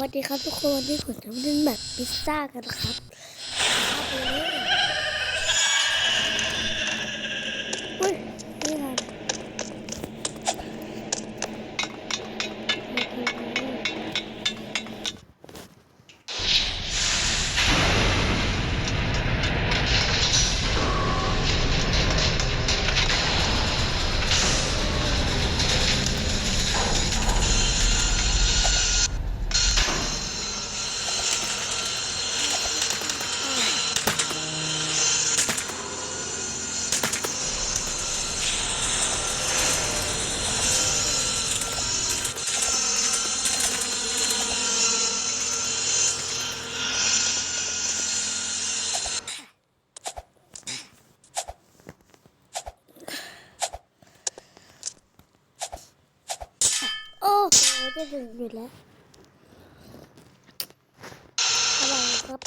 วัสดีครับทุกคนวันนี้ผมจะมาเล่นแบบพิซซ่ากันนะครับ ถึงอยู่แล้วอะไรครับ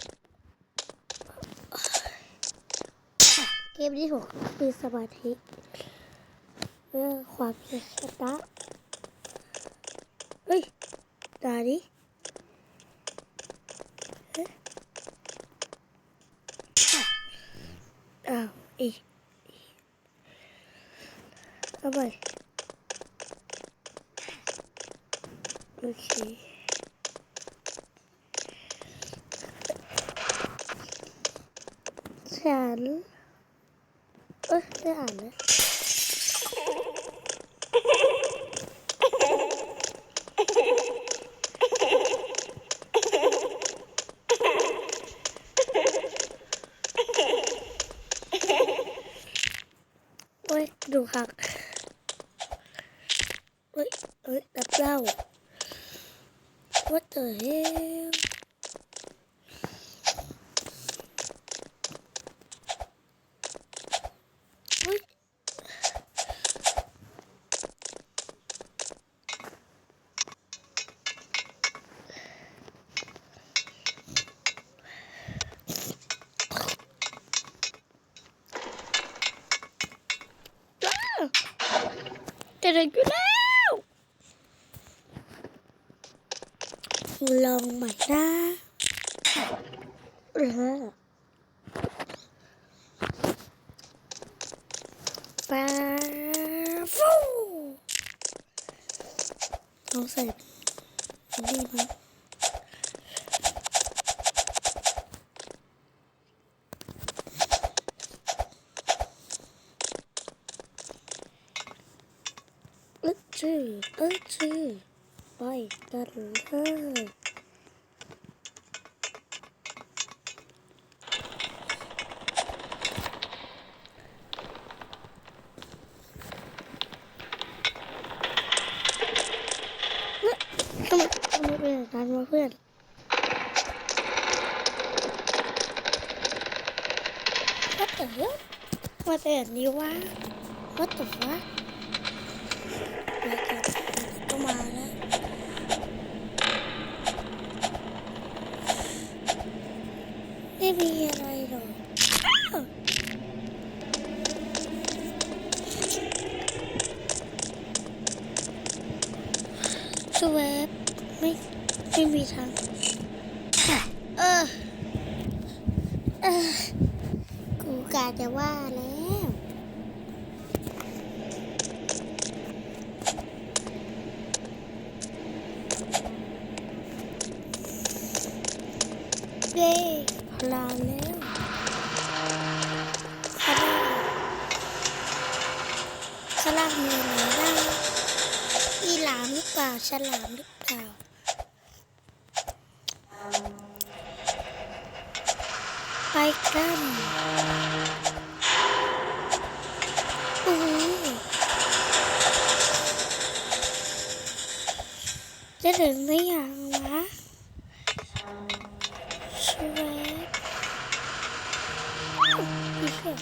เกมที่ผมคือสมาธิเพื่องความเชื่อชนะเฮ้ยตาดิอ้าวอีกเอาไป โอเคฉัน เอ้ยได้อ่านแล้วโอ้ย ดูคักเอ้ยเอ้ยรับเหล้า What the hell เฮ้ย จะถึงอยู่แล้ว ลองใหม่นะเออปา ฟูลองใส่อันนี้มั้งเอ๊ะชื่อเอ๊ะชื่อไปกันเลยทำไมทำไมเป็นอย่างนั้นวะเพื่อนวัดเต๋อมาแต่นนี้วะวัดเต๋อวะมากันก็มาแล้ว ไม่มีอะไรหรอกอ้าวสวบไม่ไม่มีทางเออ เออ กูกาจะว่าแล้วางมีอะไรบ้างอีหลามหรือเปล่าฉลามหรือเปล่าไปกันอู้หูจะถึงหรือยังวะชเว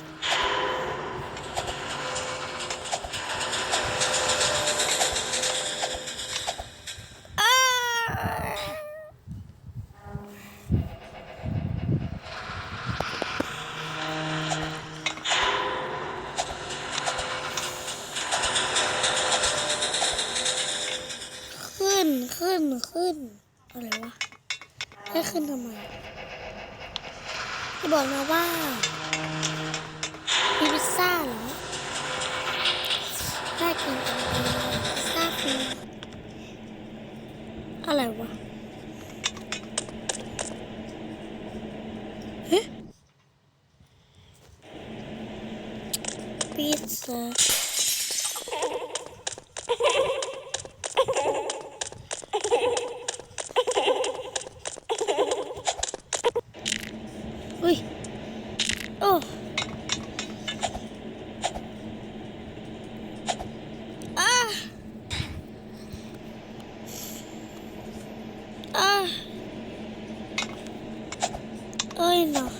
ต อะไรวะให้ขึ้นทำไมจะบอกนะว่ามีพิซซ่าเหรอได้กินกันพิซซ่าคืออะไรวะเฮ้พิซซ่า อุ้ย โอ้อาอาเอ้ยเนาะ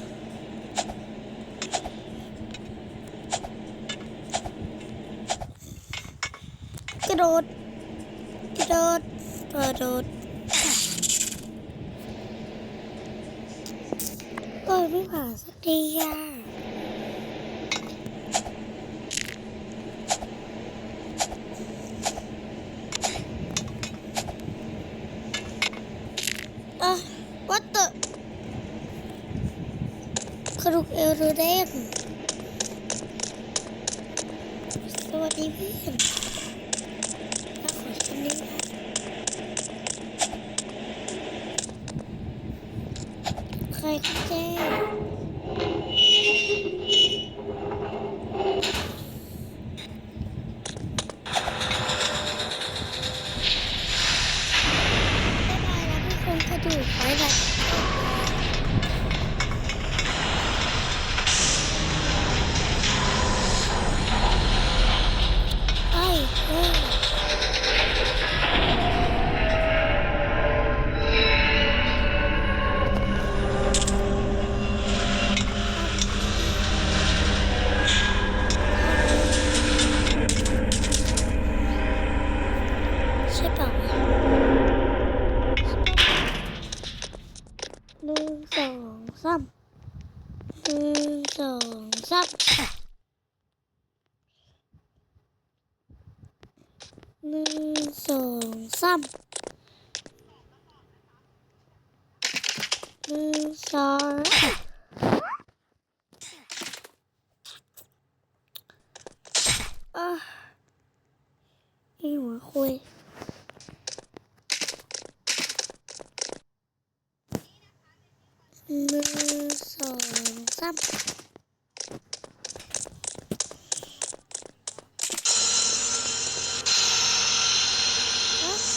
กระโดดกระโดดกระโดดเอ้ยไม่ผ่านสักทีอะอะ what the กระดูกเอวดูเด้งสวัสดีเพื่อนถ้าขอชิ้นนี้นะ ใครก็แจ้ง บ๊ายบายนะพี่คนกระดูกไว้แบบไอ้เฮ้ยใช่เปล่าวะ หนึ่งสองสามหนึ่งสองสามหนึ่งสองสาม หนึ่งสองอะนี่หัวคุย หนึ่งสองสามโอเค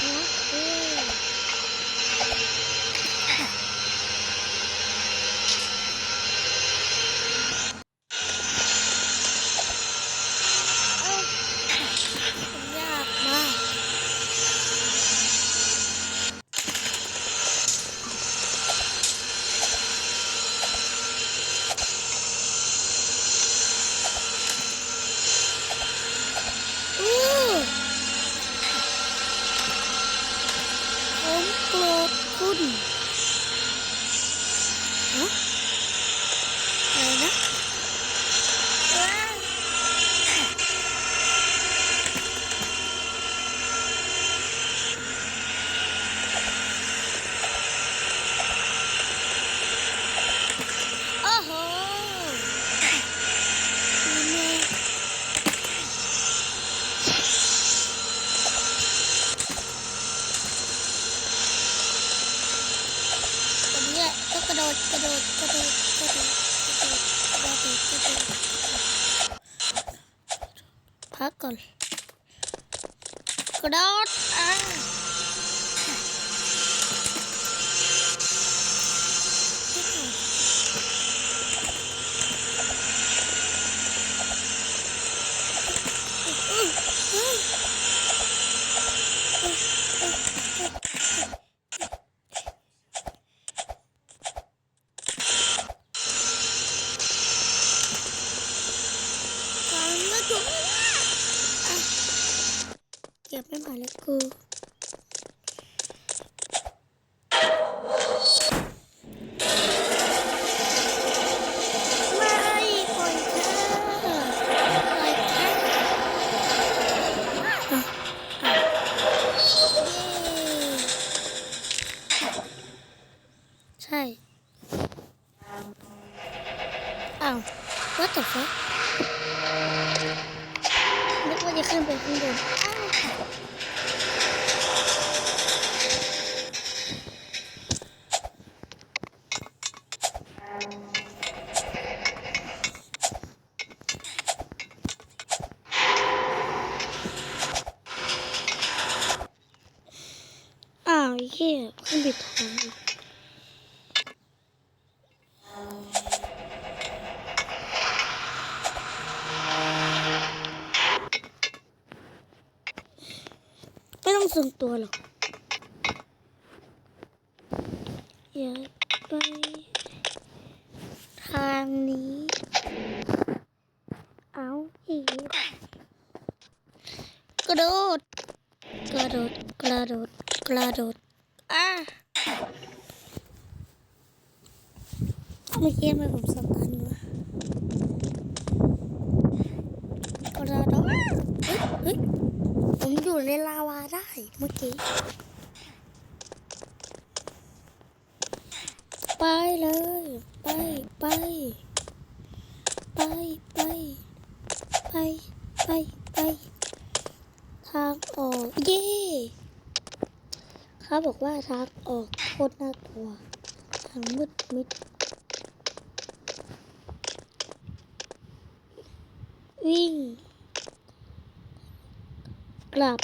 โอเคเอ้ามันยากมาก อู้ผมโกรธคุณฮะอะไรนะอ้าวโอ้โหนี่แม่ ผมเนี่ยต้องก ระโดดกระโดดกระโดดกระโดดกระโดดกระโดดกระโดดพักก่อนกระโดดอ่าอื้ออื้อการกระโดดอะเก็บไม่ผ่านแล้วกู ไม่มีทาง ไม่ต้องส่งตัวหรอก อย่าไป ทางนี้ เอาอีกกระโดด กระโดด กระโดด กระโดด อะเมื่อกี้ทำไมผมสตันวะกระโดดเฮ้ยเฮ้ย อยู่ในลาวาได้เมื่อกี้ ไปเลย ไปไป ไปไป ไปไปไป ทางออก เย่เขาบอกว่าทางออกโคตรน่ากลัว ทางมืดมิดวิ่ง กลับ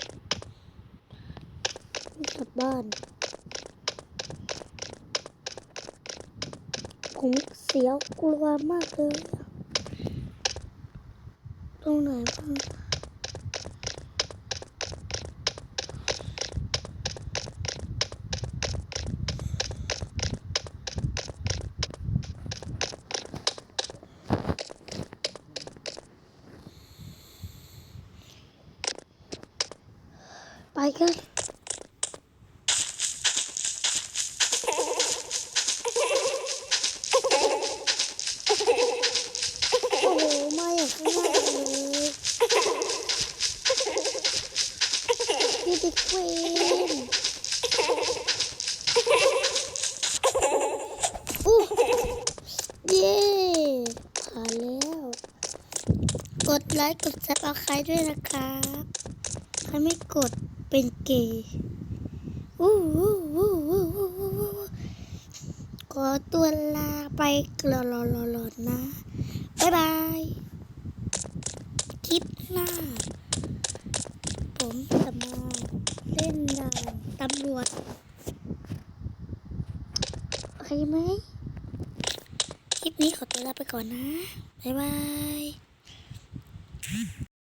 กลับบ้านผมเสียวกลัวมากเลย ตรงไหนบ้างไปกัน โอ้โหมาอย่างข้างหน้าเลย พี่บิ๊กควีนอู้เย้ผ่านแล้ว กดไลค์ กดซับเอาใครด้วยนะครับใครไม่กดเป็นเกย์อู้หูหูหูหูหูหูขอตัวลาไปกรอรอรอรอนะ บ๊ายบาย คลิปหน้า ผมจะมา เล่นด่านตำรวจโอเคไหมคลิปนี้ขอตัวลาไปก่อนนะ บ๊ายบาย